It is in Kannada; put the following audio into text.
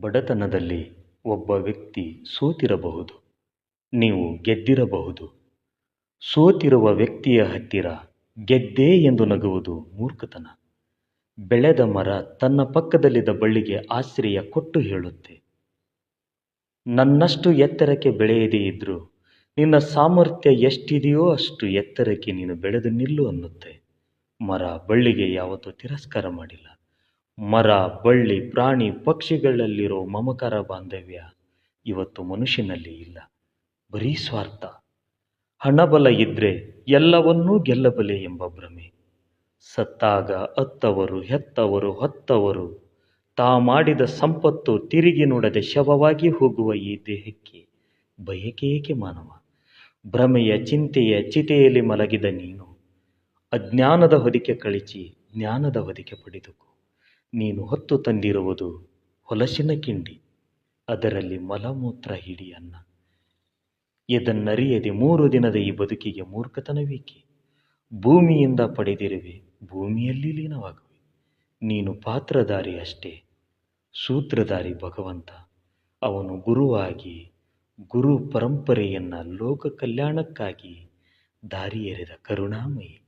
ಬಡತನದಲ್ಲಿ ಒಬ್ಬ ವ್ಯಕ್ತಿ ಸೋತಿರಬಹುದು. ನೀವು ಗೆದ್ದಿರಬಹುದು. ಸೋತಿರುವ ವ್ಯಕ್ತಿಯ ಹತ್ತಿರ ಗೆದ್ದೆ ಎಂದು ನಗುವುದು ಮೂರ್ಖತನ. ಬೆಳೆದ ಮರ ತನ್ನ ಪಕ್ಕದಲ್ಲಿದ್ದ ಬಳ್ಳಿಗೆ ಆಶ್ರಯ ಕೊಟ್ಟು ಹೇಳುತ್ತೆ. ನನ್ನಷ್ಟು ಎತ್ತರಕ್ಕೆ ಬೆಳೆಯದೇ ಇದ್ರೂ ನಿನ್ನ ಸಾಮರ್ಥ್ಯ ಎಷ್ಟಿದೆಯೋ ಅಷ್ಟು ಎತ್ತರಕ್ಕೆ ನೀನು ಬೆಳೆದು ನಿಲ್ಲು ಅನ್ನುತ್ತೆ. ಮರ ಬಳ್ಳಿಗೆ ಯಾವತ್ತೂ ತಿರಸ್ಕಾರ ಮಾಡಿಲ್ಲ. ಮರ, ಬಳ್ಳಿ, ಪ್ರಾಣಿ, ಪಕ್ಷಿಗಳಲ್ಲಿರೋ ಮಮಕಾರ ಬಾಂಧವ್ಯ ಇವತ್ತು ಮನುಷ್ಯನಲ್ಲಿ ಇಲ್ಲ. ಬರೀ ಸ್ವಾರ್ಥ. ಹಣಬಲ ಇದ್ರೆ ಎಲ್ಲವನ್ನೂ ಗೆಲ್ಲಬಲೆ ಎಂಬ ಭ್ರಮೆ. ಸತ್ತಾಗ ಅತ್ತವರು, ಹೆತ್ತವರು, ಹೊತ್ತವರು ತಾ ಮಾಡಿದ ಸಂಪತ್ತು ತಿರುಗಿ ನೋಡದೆ ಶವವಾಗಿ ಹೋಗುವ ಈ ದೇಹಕ್ಕೆ ಬಯಕೆ ಏಕೆ ಮಾನವ? ಭ್ರಮೆಯ, ಚಿಂತೆಯ ಚಿತೆಯಲ್ಲಿ ಮಲಗಿದ ನೀನು. ಅಜ್ಞಾನದ ಹೊದಿಕೆ ಕಳಚಿ ಜ್ಞಾನದ ಹೊದಿಕೆ ಪಡೆದುಕೋ. ನೀನು ಹೊತ್ತು ತಂದಿರುವುದು ಹೊಲಸಿನ ಕಿಂಡಿ, ಅದರಲ್ಲಿ ಮಲಮೂತ್ರ ಹಿಡಿ ಅನ್ನ. ಇದನ್ನರಿಯದೆ ಮೂರು ದಿನದ ಈ ಬದುಕಿಗೆ ಮೂರ್ಖತನವೇಕೆ? ಭೂಮಿಯಿಂದ ಪಡೆದಿರುವೆ, ಭೂಮಿಯಲ್ಲಿ ಲೀನವಾಗುವೆ. ನೀನು ಪಾತ್ರಧಾರಿ ಅಷ್ಟೇ, ಸೂತ್ರಧಾರಿ ಭಗವಂತ. ಅವನು ಗುರುವಾಗಿ ಗುರು ಪರಂಪರೆಯನ್ನು ಲೋಕ ಕಲ್ಯಾಣಕ್ಕಾಗಿ ದಾರಿ ಕರುಣಾಮಯಿ.